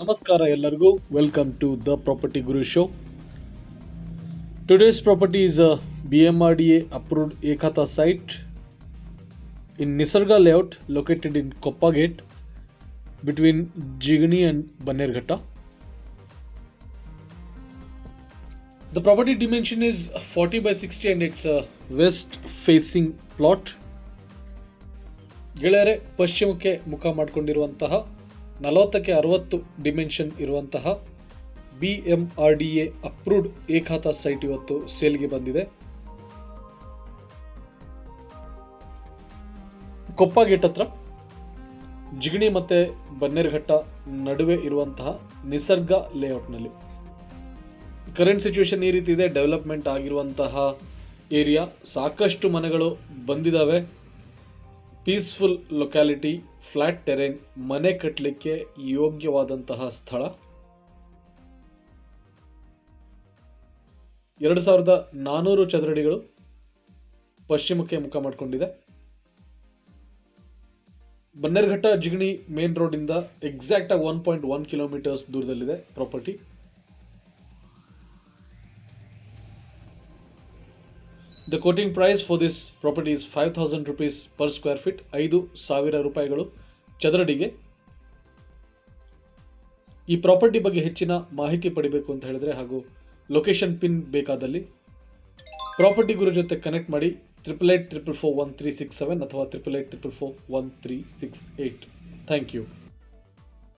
ನಮಸ್ಕಾರ ಎಲ್ಲರಿಗೂ. Welcome to the property Guru show today's property is a B M R D A approved ಏಕಾತ site in Nisarga layout located in Koppa gate between Jigani and Bannerghatta the property dimension is 40 by 60 and it's a west facing plot. ಗೆಳೆಯರೆ, ಪಶ್ಚಿಮಕ್ಕೆ ಮುಖ ಮಾಡಿಕೊಂಡಿರುವಂತಹ ನಲವತ್ತಕ್ಕೆ ಅರವತ್ತು dimension ಇರುವಂತಹ B M R D A approved ಏಕಾತ site ಇವತ್ತು ಸೇಲ್ಗೆ ಬಂದಿದೆ. ಕೊಪ್ಪ ಗೇಟ್ ಹತ್ರ ಜಿಗಣಿ ಮತ್ತೆ ಬನ್ನೇರುಘಟ್ಟ ನಡುವೆ ಇರುವಂತಹ ನಿಸರ್ಗ ಲೇಔಟ್ನಲ್ಲಿ ಕರೆಂಟ್ ಸಿಚುವೇಶನ್ ಈ ರೀತಿ ಇದೆ ಡೆವಲಪ್ಮೆಂಟ್ ಆಗಿರುವಂತಹ ಏರಿಯಾ ಸಾಕಷ್ಟು ಮನೆಗಳು ಬಂದಿದ್ದಾವೆ ಪೀಸ್ಫುಲ್ ಲೊಕ್ಯಾಲಿಟಿ, ಫ್ಲಾಟ್ ಟೆರೇನ್, ಮನೆ ಕಟ್ಟಲಿಕ್ಕೆ ಯೋಗ್ಯವಾದಂತಹ ಸ್ಥಳ. ಎರಡು ಸಾವಿರದ ನಾನ್ನೂರು ಚದರಡಿಗಳು ಪಶ್ಚಿಮಕ್ಕೆ ಮುಖ ಮಾಡಿಕೊಂಡಿದೆ. ಬನ್ನೇರ್ಘಟ್ಟ ಜಿಗಣಿ ಮೇನ್ ರೋಡಿಂದ ಎಕ್ಸಾಕ್ಟ್ ಆಗಿ ಒನ್ ಪಾಯಿಂಟ್ ಒನ್ ಕಿಲೋಮೀಟರ್ಸ್ ದೂರದಲ್ಲಿದೆ property the quoting price for this property is five thousand rupees per square feet ಐದು ಸಾವಿರ ರೂಪಾಯಿಗಳು. ಚದರಡಿಗೆ. ಈ ಪ್ರಾಪರ್ಟಿ ಬಗ್ಗೆ ಹೆಚ್ಚಿನ ಮಾಹಿತಿ ಪಡಿಬೇಕು ಅಂತ ಹೇಳಿದ್ರೆ ಹಾಗೂ ಲೊಕೇಶನ್ ಪಿನ್ ಬೇಕಾದಲ್ಲಿ. ಪ್ರಾಪರ್ಟಿ ಗುರು ಜೊತೆ ಕನೆಕ್ಟ್ ಮಾಡಿ triple eight triple four one three six seven ಅಥವಾ triple eight triple four one three six eight thank you